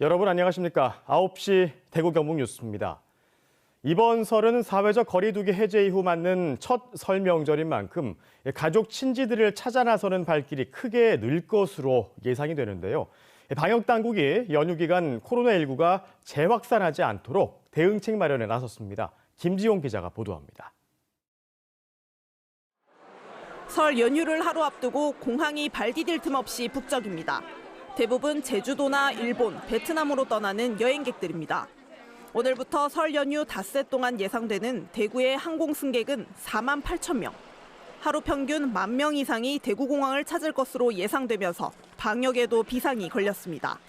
여러분 안녕하십니까? 9시 대구 경북 뉴스입니다. 이번 설은 사회적 거리두기 해제 이후 맞는 첫 설 명절인 만큼 가족 친지들을 찾아 나서는 발길이 크게 늘 것으로 예상이 되는데요. 방역 당국이 연휴 기간 코로나19가 재확산하지 않도록 대응책 마련에 나섰습니다. 김지용 기자가 보도합니다. 설 연휴를 하루 앞두고 공항이 발 디딜 틈 없이 북적입니다. 대부분 제주도나 일본, 베트남으로 떠나는 여행객들입니다. 오늘부터 설 연휴 닷새 동안 예상되는 대구의 항공 승객은 4만 8천 명. 하루 평균 만명 이상이 대구공항을 찾을 것으로 예상되면서 방역에도 비상이 걸렸습니다.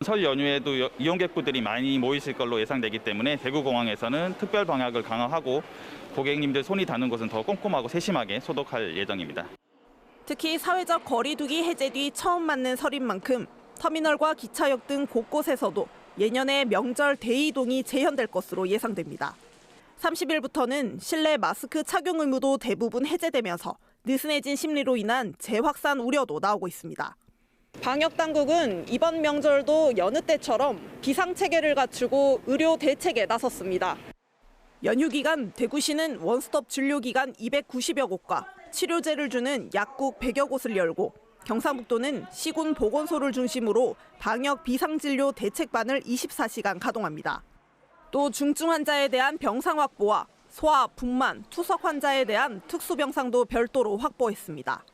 설 연휴에도 여- 이용객분들이 많이 모이실 걸로 예상되기 때문에 대구공항에서는 특별 방역을 강화하고 고객님들 손이 닿는 곳은 더 꼼꼼하고 세심하게 소독할 예정입니다. 특히 사회적 거리두기 해제 뒤 처음 맞는 설인 만큼 터미널과 기차역 등 곳곳에서도 예년의 명절 대이동이 재현될 것으로 예상됩니다. 30일부터는 실내 마스크 착용 의무도 대부분 해제되면서 느슨해진 심리로 인한 재확산 우려도 나오고 있습니다. 방역 당국은 이번 명절도 여느 때처럼 비상 체계를 갖추고 의료 대책에 나섰습니다. 연휴 기간 대구시는 원스톱 진료 기간 290여 곳과 치료제를 주는 약국 100여 곳을 열고 경상북도는 시군 보건소를 중심으로 방역 비상진료 대책반을 24시간 가동합니다. 또 중증 환자에 대한 병상 확보와 소아, 분만, 투석 환자에 대한 특수병상도 별도로 확보했습니다.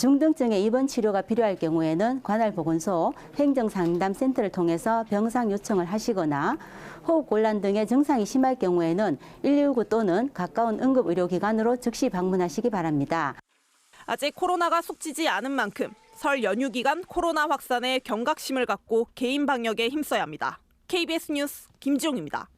중등증의 입원 치료가 필요할 경우에는 관할 보건소 행정상담센터를 통해서 병상 요청을 하시거나 호흡 곤란 등의 증상이 심할 경우에는 119 또는 가까운 응급의료기관으로 즉시 방문하시기 바랍니다. 아직 코로나가 속지지 않은 만큼 설 연휴 기간 코로나 확산에 경각심을 갖고 개인 방역에 힘써야 합니다. KBS 뉴스 김지용입니다.